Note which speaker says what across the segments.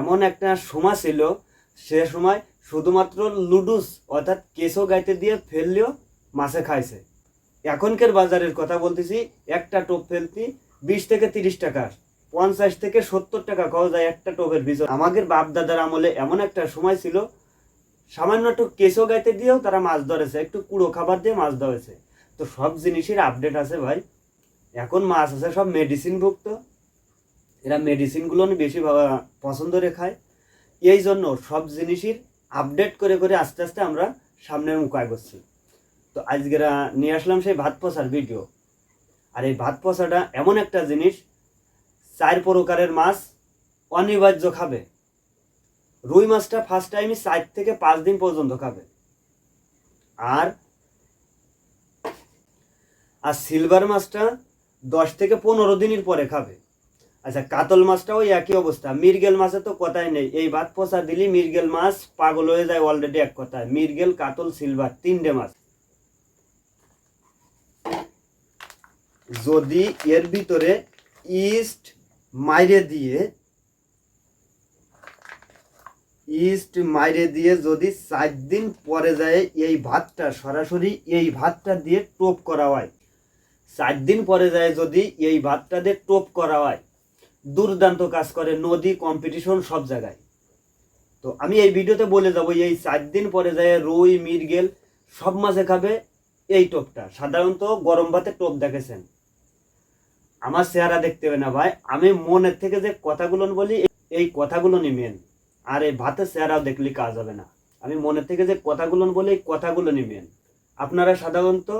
Speaker 1: এমন একটা সময় ছিল, সে সময় শুধুমাত্র লুডুস অর্থাৎ কেঁচো গাইতে দিয়ে ফেললেও মাছে খাইছে। এখনকার বাজারের কথা বলতেছি, একটা টোপ ফেলতি বিশ থেকে তিরিশ টাকা, পঞ্চাশ থেকে সত্তর টাকা খাওয়া যায় একটা টোপের ভিতর। আমাদের বাপ দাদার আমলে এমন একটা সময় ছিল, সামান্য একটু কেঁচো গাইতে দিয়েও তারা মাছ ধরেছে, একটু কুড়ো খাবার দিয়ে মাছ ধরেছে। তো সব জিনিসের আপডেট আছে ভাই। এখন মাছ আছে, সব মেডিসিন ভুক্ত। এরা মেডিসিনগুলো বেশি পছন্দ করে খায়। এই জন্য সব জিনিসের আপডেট করে করে আস্তে আস্তে আমরা সামনের মুখায় করছি তো আজকের নিয়ে আসলাম সেই ভাত পচার ভিডিও আর এই ভাত পচাটা এমন একটা জিনিস, চার প্রকারের মাছ অনিবার্য খাবে। রুই মাছটা ফার্স্ট টাইমই চার থেকে পাঁচ দিন পর্যন্ত খাবে। আর আর সিলভার মাছটা দশ থেকে পনেরো দিনের পরে খাবে। আচ্ছা কাতল মাছটাও একই অবস্থা। মিরগেল মাছে তো কথাই নেই। এই ভাত পচা দিলি মিরগেল মাছ পাগল হয়ে যায় অলরেডি এক কথায়। মিরগেল কাতল, সিলভার, তিনটে মাছ। যদি এর ভিতরে ইস্ট মাইরে দিয়ে, ইস্ট মাইরে দিয়ে যদি চার দিন পরে যায় এই ভাতটা, সরাসরি এই ভাতটা দিয়ে টোপ করা হয়। চার দিন পরে যায় যদি এই ভাতটা দিয়ে টোপ করা হয়। দুর্দান্ত কাজ করে, নদী কম্পিটিশন সব জায়গায়। তো আমি এই ভিডিওতে বলে যাব, এই চার দিন পরে যায় রুই মিরগেল সব মাছে খাবে এই টোপটা। সাধারণত গরম ভাতে টোপ দেখেছেন। আমার চেহারা দেখতে হবে না ভাই, আমি মনের থেকে যে কথাগুলো বলি, এই কথাগুলো মেন আর এই ভাতের চেহারাও দেখলে কাজ হবে না। আমি মনের থেকে যে কথাগুলো বলি, এই কথাগুলো মেন আপনারা সাধারণত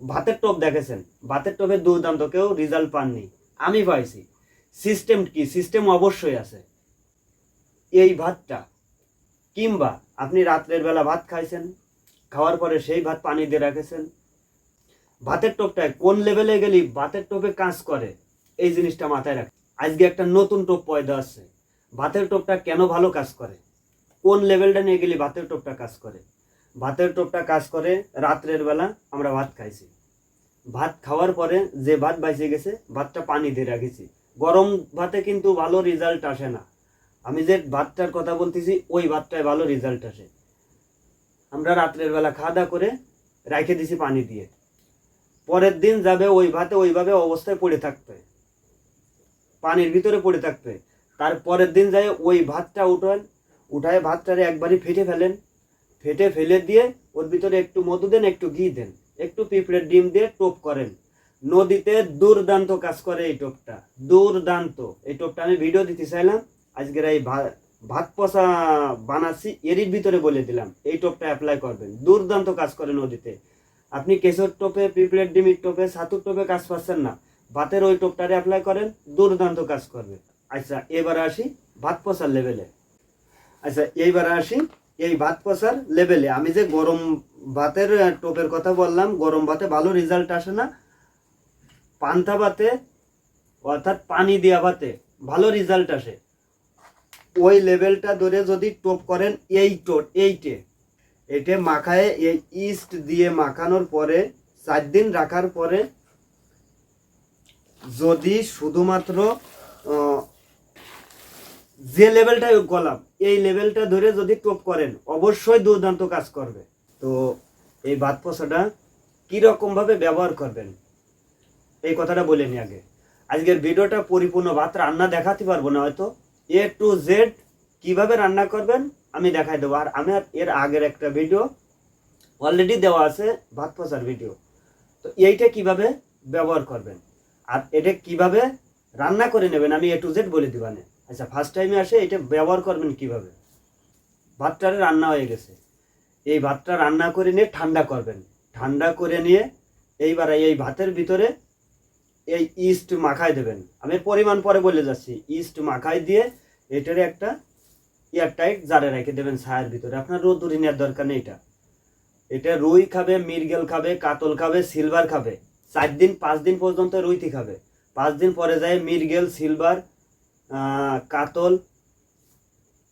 Speaker 1: ভাতের টোপ দেখেছেন। ভাতের টোপের দুর্দান্ত, কেউ রেজাল্ট পাননি। আমি পাইছি। সিস্টেম কি? সিস্টেম অবশ্যই আছে। এই ভাতটা কিংবা আপনি রাত্রের বেলা ভাত খাইছেন, খাওয়ার পরে সেই ভাত পানি দিয়ে রাখেছেন, ভাতের টোপটায় কোন লেভেলে গেলি ভাতের টোপে কাজ করে, এই জিনিসটা মাথায় রাখ। আজকে একটা নতুন টোপ পয়দা আছে। ভাতের টোপটা কেন ভালো কাজ করে? কোন লেভেলটা নিয়ে গেলি ভাতের টোপটা কাজ করে? ভাতের টোপটা কাজ করে রাত্রের বেলা আমরা ভাত খাইছি। ভাত খাওয়ার পরে যে ভাত বাইসে গেছে, ভাতটা পানি দিয়ে রাখেছি। গরম ভাতে কিন্তু ভালো রেজাল্ট আসে না। আমি যে ভাতটার কথা বলতেছি, ওই ভাতটায় ভালো রেজাল্ট আসে। আমরা রাত্রের বেলা খাওয়া দাওয়া করে রেখে দিছি পানি দিয়ে। পরের দিন যাবে ওই ভাতে ওইভাবে অবস্থায় পড়ে থাকবে। পানির ভিতরে পড়ে থাকবে। তার পরের দিন যায় ওই ভাতটা উঠান, উঠায় ভাতটারে একবারই ফেটে ফেলেন। ফেটে ফেলে দিয়ে ওর ভিতরে একটু মধু দেন, একটু ঘি দেন। একটু পিঁপড়ের ডিম দিয়ে টোপ করেন। নদীতে দুর্দান্ত কাজ করে এই টোপটা, দুর্দান্ত। এই টোপটা আমি ভিডিও দিতে চাইলাম, আজকের এই ভাত পচা বানাচ্ছি, এরই ভিতরে বলে দিলাম, এই টোপটা অ্যাপ্লাই করবেন। দুর্দান্ত কাজ করে নদীতে। আপনি কেশর টোপে, পিঁপড়ের ডিমির টোপে, ছাতুর টোপে কাজ পাচ্ছেন না। ভাতের ওই টোপটারে অ্যাপ্লাই করেন, দুর্দান্ত কাজ করবে। আচ্ছা এবার আসি ভাত পচার লেভেলে আচ্ছা এইবার আসি এই ভাত পচার লেভেলে আমি যে গরম ভাতের টোপের কথা বললাম, গরম ভাতে ভালো রেজাল্ট আসে না। পান্তা ভাতে, অর্থাৎ পানি দেওয়া ভাতে ভালো রেজাল্ট আসে। ওই লেভেলটা ধরে যদি টোপ করেন এই টোট এইটে এটে মাখায় এই ইস্ট দিয়ে মাখানোর পরে, চার দিন রাখার পরে, যদি শুধুমাত্র যে লেভেলটা গলাম, এই লেভেলটা ধরে যদি টোপ করেন, অবশ্যই দুর্দান্ত কাজ করবে। তো এই বাদ পচাটা কীরকম ভাবে ব্যবহার করবেন? এই কথাটা বলে নি আগে। আজকের ভিডিওটা পরিপূর্ণ ভাত রান্না দেখাতে পারব না হয়তো। এ টু জেড কীভাবে রান্না করবেন আমি দেখাই দেবো। আর আমি আর এর আগের একটা ভিডিও অলরেডি দেওয়া আছে ভাত পচার ভিডিও। তো এইটা কীভাবে ব্যবহার করবেন? আর এটা কীভাবে রান্না করে নেবেন? আমি এ টু জেড বলে দিবানে। আচ্ছা ফার্স্ট টাইমে আসে এটা ব্যবহার করবেন কীভাবে? ভাতটারে রান্না হয়ে গেছে। এই ভাতটা রান্না করে নিয়ে ঠান্ডা করবেন। ঠান্ডা করে নিয়ে এইবার এই ভাতের ভিতরে এই ইস্ট মাখায় দেবেন। আমি পরিমাণ পরে বলে যাচ্ছি, ইস্ট মাখায় দিয়ে এটারে একটা এয়ারটাইট জারে রেখে দেবেন ছায়ের ভিতরে। আপনার রোদ নেওয়ার দরকার নেই এটা। এটা রুই খাবে মিরগেল খাবে, কাতল খাবে, সিলভার খাবে। চার দিন, পাঁচ দিন পর্যন্ত রুইতি খাবে। পাঁচ দিন পরে যায় মিরগেল সিলভার কাতল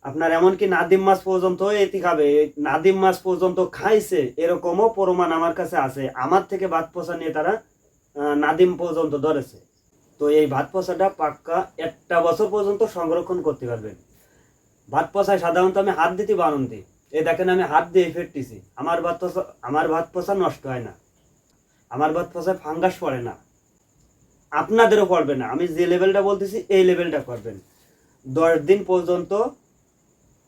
Speaker 1: আপনার এমনকি নাদিম মাছ পর্যন্ত এটি খাবে নাদিম মাছ পর্যন্ত খাইছে, এরকমও প্রমাণ আমার কাছে আছে। আমার থেকে ভাত পোষা নিয়ে তারা নাদিম পর্যন্ত ধরেছে। তো এই ভাত পচাটা পাক্কা একটা বছর পর্যন্ত সংরক্ষণ করতে পারবেন। ভাত পচায় সাধারণত আমি হাত দিতে বারণ দিই। এই দেখেন আমি হাত দিয়ে ফেটতেছি। আমার ভাত পচা, আমার ভাত পচা নষ্ট হয় না। আমার ভাত পচায় ফাঙ্গাস পড়ে না। আপনাদেরও পড়বে না। আমি যে লেভেলটা বলতেছি, এই লেভেলটা করবেন দশ দিন পর্যন্ত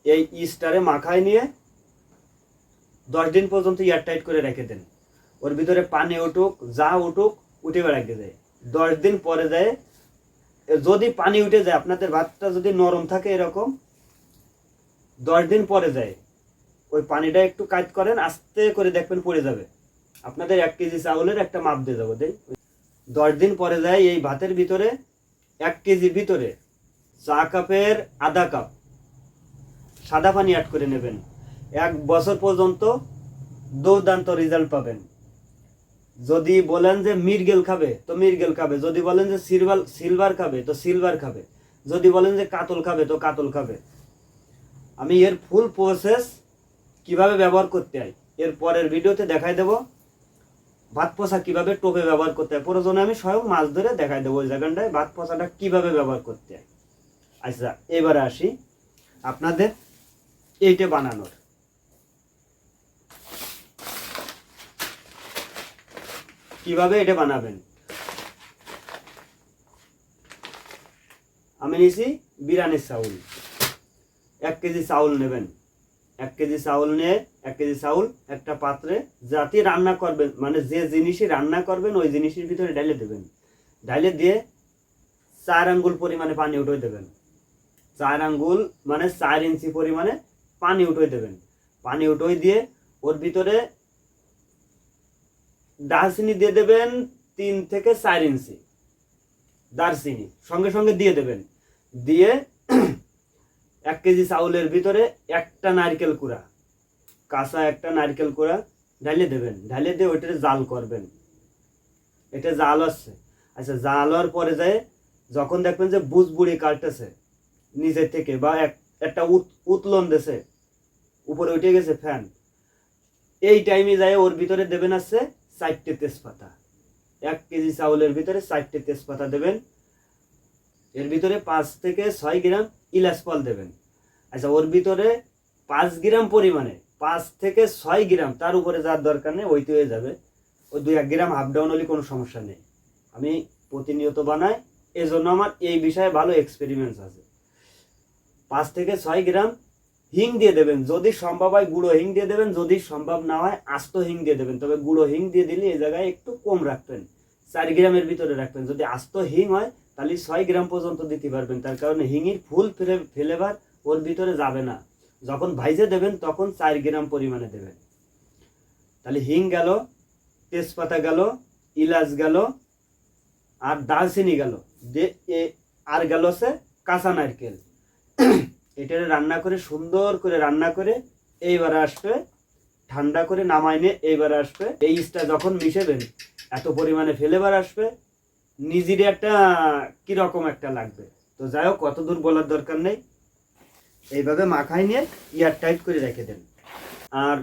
Speaker 1: এই ইস্টারে মাখায় নিয়ে দশ দিন পর্যন্ত এয়ারটাইট করে রেখে দেন। ওর ভিতরে পানি উঠুক, যা উঠুক, উঠে বেড়াকে যায় দশ দিন পরে যায় যদি পানি উঠে যায়, আপনাদের ভাতটা যদি নরম থাকে এরকম, দশ দিন পরে যায় ওই পানিটা একটু কাজ করেন, আস্তে করে দেখবেন পড়ে যাবে। আপনাদের এক কেজি চাউলের একটা মাপ দিয়ে যাব দেই। দশ দিন পরে যায় এই ভাতের ভিতরে এক কেজি ভিতরে চা কাপের আধা কাপ। সাদা পানি অ্যাড করে নেবেন। এক বছর পর্যন্ত দুর্দান্ত রেজাল্ট পাবেন। যদি বলেন যে মিরগেল খাবে, তো মিরগেল খাবে। যদি বলেন যে সিলভার সিলভার খাবে, তো সিলভার খাবে। যদি বলেন যে কাতল খাবে, তো কাতল খাবে। আমি এর ফুল প্রসেস কীভাবে ব্যবহার করতে হয়, এর পরের ভিডিওতে দেখাই দেব। ভাত পোষা কীভাবে টোপে ব্যবহার করতে হয়, প্রয়োজনে আমি স্বয়ং মাছ ধরে দেখাই দেবো ওই জায়গাটায় ভাত পোষাটা কীভাবে ব্যবহার করতে হয়। আচ্ছা এবারে আসি। আপনাদের এইটা বানানোর। কীভাবে এটা বানাবেন? আমি নিয়েছি বিরিয়ানির চাউল। এক কেজি চাউল নেবেন। এক কেজি চাউল নিয়ে, এক কেজি চাউল, একটা পাত্রে যাতে রান্না করবেন মানে যে জিনিসই রান্না করবেন, ওই জিনিসের ভিতরে ডাইলে দেবেন। ডাইলে দিয়ে চার আঙ্গুল পরিমাণে পানি উঠে দেবেন। চার আঙ্গুল মানে চার ইঞ্চি পরিমাণে পানি উঠে দেবেন। পানি উঠে দিয়ে ওর ভিতরে দারচিনি দিয়ে দেবেন তিন থেকে চার ইঞ্চি। দারচিনি, সঙ্গে সঙ্গে দিয়ে দেবেন। দিয়ে এক কেজি চাউলের ভিতরে একটা নারকেল কুড়া, কাঁচা একটা নারকেল কুড়া ঢালিয়ে দেবেন। ঢালিয়ে দিয়ে ওইটারে জাল করবেন। এটা জাল আসছে আচ্ছা জাল হওয়ার পরে যায় যখন দেখবেন যে বুঝ বুড়ি কাটতেছে নিচের থেকে বা এক, একটা উত- উত্তোলন দেছে উপরে উঠে গেছে ফ্যান। এই টাইমে যায় ওর ভিতরে দেবেন আছে চারটে তেজপাতা। এক কেজি চাউলের ভিতরে চারটে তেজপাতা দেবেন। এর ভিতরে পাঁচ থেকে ছয় গ্রাম ইলাচ ফল দেবেন। আচ্ছা ওর ভিতরে পাঁচ গ্রাম পরিমাণে, পাঁচ থেকে ছয় গ্রাম, তার উপরে যার দরকার নেই ওইতে হয়ে যাবে। ওই দুই এক গ্রাম হাফ ডাউন হলে কোনো সমস্যা নেই। আমি প্রতিনিয়ত বানাই, এজন্য আমার এই বিষয়ে ভালো এক্সপেরিমেন্টস আছে। পাঁচ থেকে ছয় গ্রাম হিং দিয়ে দেবেন। যদি সম্ভব হয় গুঁড়ো হিং দিয়ে দেবেন, যদি সম্ভব না হয় আস্ত হিং দিয়ে দেবেন। তবে গুঁড়ো হিং দিয়ে দিলে এই জায়গায় একটু কম রাখবেন। চার গ্রামের ভিতরে রাখবেন। যদি আস্ত হিং হয়, তাহলে ছয় গ্রাম পর্যন্ত দিতে পারবেন। তার কারণে হিঙের ফুল ফ্লেভার ওর ভিতরে যাবে না। যখন ভাইজে দেবেন, তখন চার গ্রাম পরিমাণে দেবেন। তাহলে হিং গেল, তেজপাতা গেল, ইলাচ গেল, আর দারচিনি গেল। আর গেল সে কাঁচা নারকেল। এটা রান্না করে, সুন্দর করে রান্না করে এইবারে আসবে, ঠান্ডা করে নামাই নিয়ে এইবারে আসবে। এই ইস্টা যখন মিশেবেন, এত পরিমাণে ফ্লেভার আসবে, নিজেরই একটা কীরকম একটা লাগবে। তো যাই হোক কত দূর বলার দরকার নেই। এইভাবে মাখাই নিয়ে ইয়ার টাইট করে রেখে দেন। আর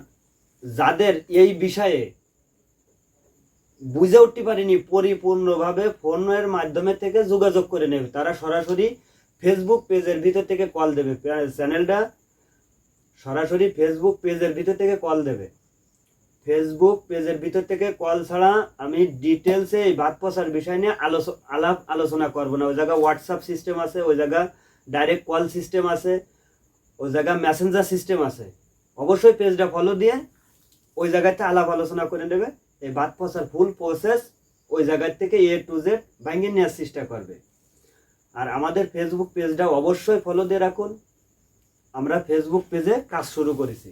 Speaker 1: যাদের এই বিষয়ে বুঝে উঠতে পারেনি, পরিপূর্ণভাবে ফোনের মাধ্যমে থেকে যোগাযোগ করে নেবে, তারা সরাসরি ফেসবুক পেজের ভিতর থেকে কল দেবে। চ্যানেলটা সরাসরি ফেসবুক পেজের ভিতর থেকে কল দেবে। ফেসবুক পেজের ভিতর থেকে কল ছাড়া আমি ডিটেলসে এই ভাত পচার বিষয় নিয়ে আলোচ- আলাপ আলোচনা করব না। ওই জায়গায় হোয়াটসঅ্যাপ সিস্টেম আছে, ওই জায়গা ডাইরেক্ট কল সিস্টেম আছে, ওই জায়গা মেসেঞ্জার সিস্টেম আছে। অবশ্যই পেজটা ফলো দিয়ে ওই জায়গাতে আলাপ আলোচনা করে নেবে। এই ভাত পচার ফুল প্রসেস ওই জায়গার থেকে এ টু জেড ভেঙে নেওয়ার চেষ্টা করবে। আর আমাদের ফেসবুক পেজটা অবশ্যই ফলো দিয়ে রাখুন। আমরা ফেসবুক পেজে কাজ শুরু করেছি।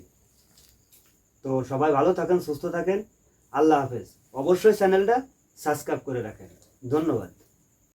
Speaker 1: তো সবাই ভালো থাকেন, সুস্থ থাকেন। আল্লাহ হাফেজ। অবশ্যই চ্যানেলটা সাবস্ক্রাইব করে রাখেন। ধন্যবাদ।